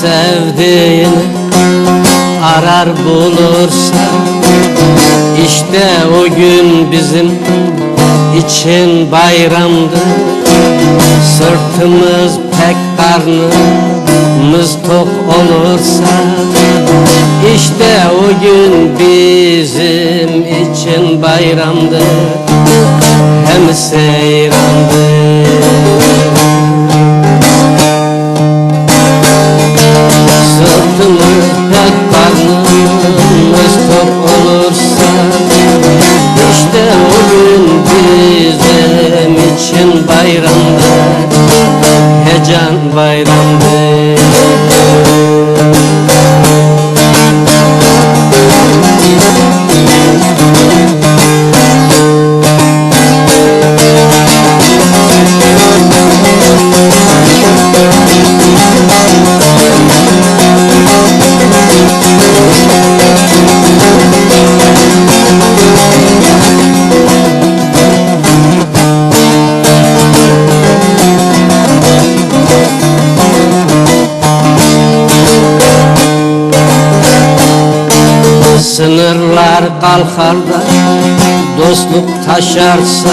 sevdiğini arar bulursa işte o gün bizim için bayramdı Sırtımız pek karnımız tok olursa işte o gün bizim için bayramdı Hem seyrandı bayramdı Heyecan bayramdı Sınırlar kalkar da dostluk taşarsa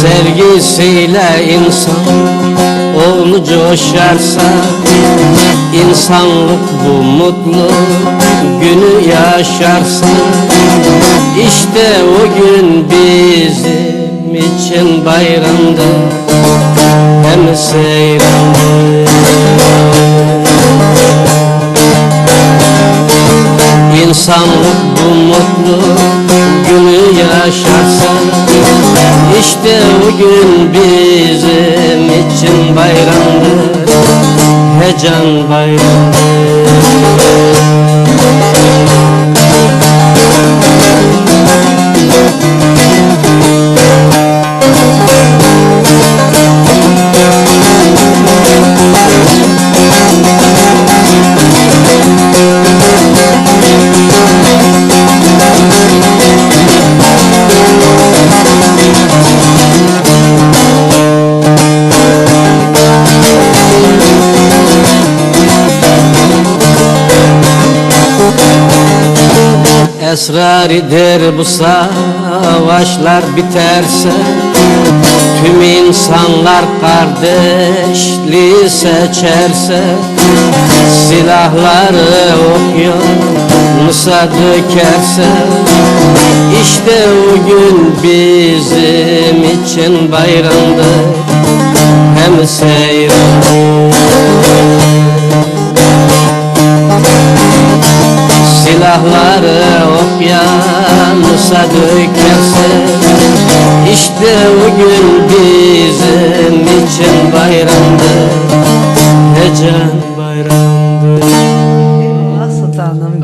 Sevgisiyle insan onu coşarsa insanlık bu mutlu günü yaşarsa İşte o gün bizim için bayramdı Hem seyrandı İnsanlık bu mutlu günü yaşarsa İşte o gün bizim için bayramdır Heyecan bayramdır Esraridir bu savaşlar biterse Tüm insanlar kardeşliği seçerse Silahları okyanusa dökerse İşte o gün bizim için bayramdı Hem seyran Silahları okyanusa dökerse İşte o gün bizim için bayramdı. Heyecan bayram